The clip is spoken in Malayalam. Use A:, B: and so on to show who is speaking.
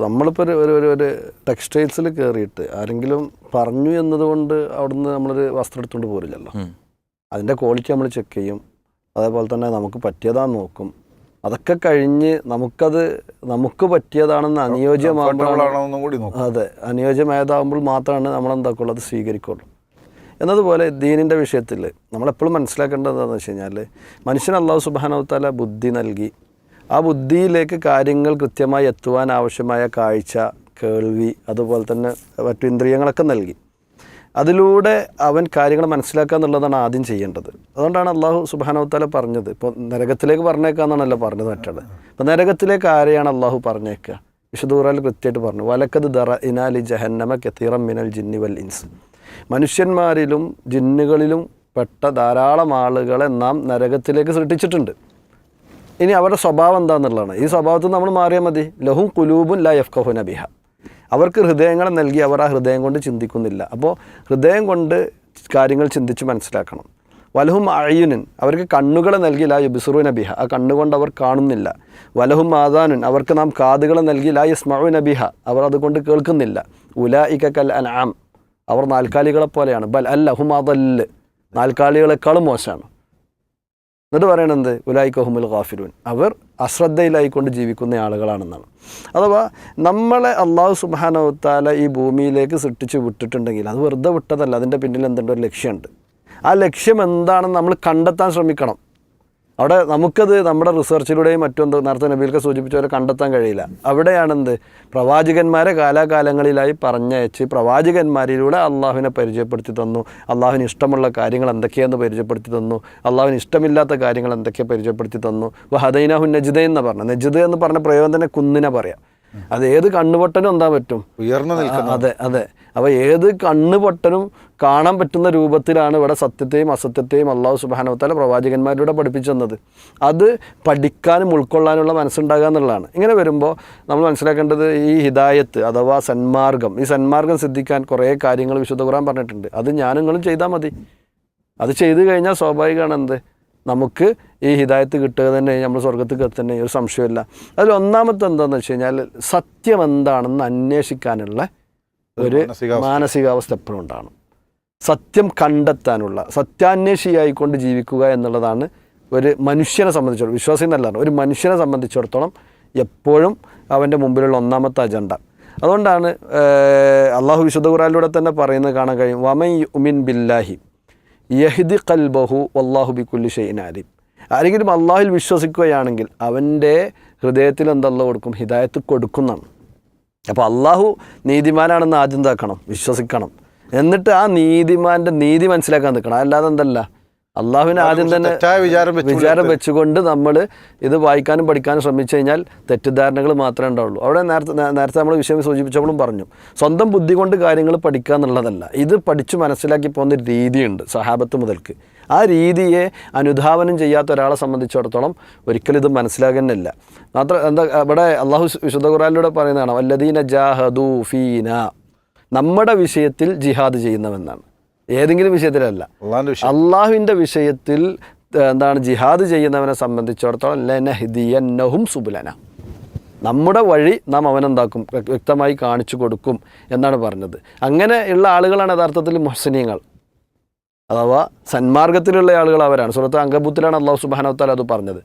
A: നമ്മളിപ്പോൾ ഒരു ഒരു- ഒരു ടെക്സ്റ്റൈൽസിൽ കയറിയിട്ട് ആരെങ്കിലും പറഞ്ഞു എന്നതുകൊണ്ട് അവിടുന്ന് നമ്മളൊരു വസ്ത്രം എടുത്തുകൊണ്ട് പോരില്ലല്ലോ. അതിന്റെ ക്വാളിറ്റി നമ്മൾ ചെക്ക് ചെയ്യും. അതേപോലെ തന്നെ നമുക്ക് പറ്റിയതാന്ന് നോക്കും. അതൊക്കെ കഴിഞ്ഞ് നമുക്കത് നമുക്ക് പറ്റിയതാണെന്ന്
B: അനുയോജ്യമാകുമ്പോൾ
A: അതെ അനുയോജ്യമായതാകുമ്പോൾ മാത്രമാണ് നമ്മൾ എന്താക്കുള്ളൂ അത് സ്വീകരിക്കുള്ളൂ. എന്നതുപോലെ ദീനിന്റെ വിഷയത്തിൽ നമ്മളെപ്പോഴും മനസ്സിലാക്കേണ്ടത് എന്താണെന്ന് വെച്ച് കഴിഞ്ഞാൽ മനുഷ്യൻ അള്ളാഹു സുബാനവത്താല ബുദ്ധി നൽകി ആ ബുദ്ധിയിലേക്ക് കാര്യങ്ങൾ കൃത്യമായി എത്തുവാൻ ആവശ്യമായ കാഴ്ച കേൾവി അതുപോലെ തന്നെ മറ്റു ഇന്ദ്രിയങ്ങളൊക്കെ നൽകി. അതിലൂടെ അവൻ കാര്യങ്ങൾ മനസ്സിലാക്കുക എന്നുള്ളതാണ് ആദ്യം ചെയ്യേണ്ടത്. അതുകൊണ്ടാണ് അള്ളാഹു സുബാനവത്താല പറഞ്ഞത്. ഇപ്പോൾ നരകത്തിലേക്ക് പറഞ്ഞേക്കാന്നാണല്ലോ പറഞ്ഞത് മറ്റുള്ളത് അപ്പോൾ നരകത്തിലേക്ക് ആരെയാണ് അള്ളാഹു പറഞ്ഞേക്കുക വിഷുദൂറാൽ കൃത്യമായിട്ട് പറഞ്ഞു വലക്കത് ദറ ഇനാലി ജഹന്നമ കെത്തീറം മിനൽ ജിന്നി വൽ ഇൻസ്. മനുഷ്യന്മാരിലും ജിന്നുകളിലും പെട്ട ധാരാളം ആളുകളെ നാം നരകത്തിലേക്ക് സൃഷ്ടിച്ചിട്ടുണ്ട്. ഇനി അവരുടെ സ്വഭാവം എന്താണെന്നുള്ളതാണ് ഈ സ്വഭാവത്തിൽ നമ്മൾ മാറിയാൽ മതി. ലഹും കുലൂബുൻ ല യഫ്കഹു നബിഹ അവർക്ക് ഹൃദയങ്ങൾ നൽകി അവർ ആ ഹൃദയം കൊണ്ട് ചിന്തിക്കുന്നില്ല. അപ്പോൾ ഹൃദയം കൊണ്ട് കാര്യങ്ങൾ ചിന്തിച്ച് മനസ്സിലാക്കണം. വലഹും അഴയുനൻ അവർക്ക് കണ്ണുകളെ നൽകി ലാ യുബിസുറു നബിഹ ആ കണ്ണുകൊണ്ട് അവർ കാണുന്നില്ല. വലഹും ആദാനുൻ അവർക്ക് നാം കാതുകളെ നൽകി ലാ യസ്മഉ നബിഹ അവർ അതുകൊണ്ട് കേൾക്കുന്നില്ല. ഉലാ കൽ അൻആം. അവർ നാൽക്കാലികളെ പോലെയാണ്. ബൽ അല്ല ഹും നാൽക്കാലികളെക്കാളും മോശമാണ്. എന്നിട്ട് പറയണത് ഉലായിക്കഹുമുൽ ഗാഫിരൂൻ അവർ അശ്രദ്ധയിലായിക്കൊണ്ട് ജീവിക്കുന്ന ആളുകളാണെന്നാണ്. അഥവാ നമ്മളെ അള്ളാഹു സുബാനവത്താല ഈ ഭൂമിയിലേക്ക് സൃഷ്ടിച്ച് വിട്ടിട്ടുണ്ടെങ്കിൽ അത് വെറുതെ വിട്ടതല്ല അതിന്റെ പിന്നിൽ എന്തുണ്ട്? ഒരു ലക്ഷ്യമുണ്ട്. ആ ലക്ഷ്യം എന്താണെന്ന് നമ്മൾ കണ്ടെത്താൻ ശ്രമിക്കണം. അവിടെ നമുക്കത് നമ്മുടെ റിസർച്ചിലൂടെയും മറ്റൊന്ന് നേരത്തെ നബീൽക്ക് സൂചിപ്പിച്ച പോലെ കണ്ടെത്താൻ കഴിയില്ല. അവിടെയാണെന്ത് പ്രവാചകന്മാരെ കാലാകാലങ്ങളിലായി പറഞ്ഞയച്ച് പ്രവാചകന്മാരിലൂടെ അള്ളാഹുവിനെ പരിചയപ്പെടുത്തി തന്നു. അള്ളാഹുവിന് ഇഷ്ടമുള്ള കാര്യങ്ങൾ എന്തൊക്കെയാണെന്ന് പരിചയപ്പെടുത്തി തന്നു. അള്ളാഹുവിന് ഇഷ്ടമില്ലാത്ത കാര്യങ്ങൾ എന്തൊക്കെ പരിചയപ്പെടുത്തി തന്നു. വഹദൈനാഹു നജിദ എന്ന് പറഞ്ഞു നജിദ എന്ന് പറഞ്ഞ പ്രയോഗം തന്നെ കുന്നിനെ പറയാം. അത് ഏത് കണ്ണുപൊട്ടനും എന്താ പറ്റും?
B: ഉയർന്നു
A: നിൽക്കുന്നത് അതെ അതെ. അപ്പോൾ ഏത് കണ്ണുപൊട്ടനും കാണാൻ പറ്റുന്ന രൂപത്തിലാണ് ഇവിടെ സത്യത്തെയും അസത്യത്തെയും അള്ളാഹു സുബാനവത്താല പ്രവാചകന്മാരിലൂടെ പഠിപ്പിച്ചു തന്നത് അത് പഠിക്കാനും ഉൾക്കൊള്ളാനുള്ള മനസ്സുണ്ടാകുക എന്നുള്ളതാണ്. ഇങ്ങനെ വരുമ്പോൾ നമ്മൾ മനസ്സിലാക്കേണ്ടത് ഈ ഹിദായത്ത് അഥവാ സന്മാർഗം ഈ സന്മാർഗം സിദ്ധിക്കാൻ കുറേ കാര്യങ്ങൾ വിശുദ്ധ ഖുറാൻ പറഞ്ഞിട്ടുണ്ട്. അത് ഞാനിങ്ങളും നിങ്ങളും ചെയ്താൽ മതി. അത് ചെയ്തു കഴിഞ്ഞാൽ സ്വാഭാവികമാണ് എന്ത് നമുക്ക് ഈ ഹിദായത്ത് കിട്ടുക തന്നെ നമ്മൾ സ്വർഗത്തിൽ എത്തുന്ന ഒരു സംശയമില്ല. അതിൽ ഒന്നാമത്തെ എന്താണെന്ന് വെച്ച് കഴിഞ്ഞാൽ സത്യം എന്താണെന്ന് അന്വേഷിക്കാനുള്ള ഒരു
B: മാനസികാവസ്ഥ.
A: എപ്പോഴും ഉണ്ടാകണം സത്യം കണ്ടെത്താനുള്ള സത്യാന്വേഷിയായിക്കൊണ്ട് ജീവിക്കുക എന്നുള്ളതാണ് ഒരു മനുഷ്യനെ സംബന്ധിച്ചിടത്തോളം വിശ്വാസി എന്നല്ലാണ് ഒരു മനുഷ്യനെ സംബന്ധിച്ചിടത്തോളം എപ്പോഴും അവന്റെ മുമ്പിലുള്ള ഒന്നാമത്തെ അജണ്ട. അതുകൊണ്ടാണ് അള്ളാഹു വിശുദ്ധ ഖുറാനിലൂടെ തന്നെ പറയുന്നത് കാണാൻ കഴിയും വമൻ ഉമിൻ ബില്ലാഹി യഹിദി കൽബഹു വല്ലാഹു ബിക്കുല്ലി ഷെയ്ൻ ആലിം ആരെങ്കിലും അള്ളാഹിൽ വിശ്വസിക്കുകയാണെങ്കിൽ അവന്റെ ഹൃദയത്തിൽ എന്തല്ല കൊടുക്കും? ഹിദായത്ത് കൊടുക്കുന്നതാണ്. അപ്പോൾ അള്ളാഹു നീതിമാനാണെന്ന് ആദ്യം എന്താക്കണം? വിശ്വസിക്കണം. എന്നിട്ട് ആ നീതിമാന്റെ നീതി മനസ്സിലാക്കാൻ നിൽക്കണം. അല്ലാതെ എന്തല്ല? അള്ളാഹുവിനെ ആദ്യം തന്നെ
B: വിചാരം വെച്ച്
A: വിചാരം വെച്ചുകൊണ്ട് നമ്മൾ ഇത് വായിക്കാനും പഠിക്കാനും ശ്രമിച്ചു കഴിഞ്ഞാൽ തെറ്റിദ്ധാരണകൾ മാത്രമേ ഉണ്ടാവുള്ളൂ. അവിടെ നേരത്തെ നേരത്തെ നമ്മൾ വിഷയം സൂചിപ്പിച്ചപ്പോഴും പറഞ്ഞു സ്വന്തം ബുദ്ധി കൊണ്ട് കാര്യങ്ങൾ പഠിക്കുക എന്നുള്ളതല്ല ഇത് പഠിച്ചു മനസ്സിലാക്കി പോകുന്ന ഒരു രീതിയുണ്ട് സഹാബത്ത് മുതൽക്ക്. ആ രീതിയെ അനുധാവനം ചെയ്യാത്ത ഒരാളെ സംബന്ധിച്ചിടത്തോളം ഒരിക്കലും ഇത് മനസ്സിലാകുന്നില്ല. മാത്ര എന്താ ഇവിടെ അള്ളാഹു വിശുദ്ധ ഖുറാനിലൂടെ പറയുന്നതാണ് വല്ലദീന ജാഹദു ഫീന. നമ്മുടെ വിഷയത്തിൽ ജിഹാദ് ചെയ്യുന്നവെന്നാണ് ഏതെങ്കിലും വിഷയത്തിലല്ല. അള്ളാഹുവിന്റെ വിഷയത്തിൽ എന്താണ് ജിഹാദ് ചെയ്യുന്നവനെ സംബന്ധിച്ചിടത്തോളം ലനഹിദിയന്നഹും സുബുലന. നമ്മുടെ വഴി നാം അവനെന്താക്കും? വ്യക്തമായി കാണിച്ചു കൊടുക്കും എന്നാണ് പറഞ്ഞത്. അങ്ങനെയുള്ള ആളുകളാണ് യഥാർത്ഥത്തിൽ മുഹസനീയങ്ങൾ അഥവാ സന്മാർഗത്തിലുള്ള ആളുകൾ അവരാണ്. സുഹൃത്ത് അങ്കബുത്തിലാണ് അള്ളാഹു സുബാനവത്താൽ അത് പറഞ്ഞത്.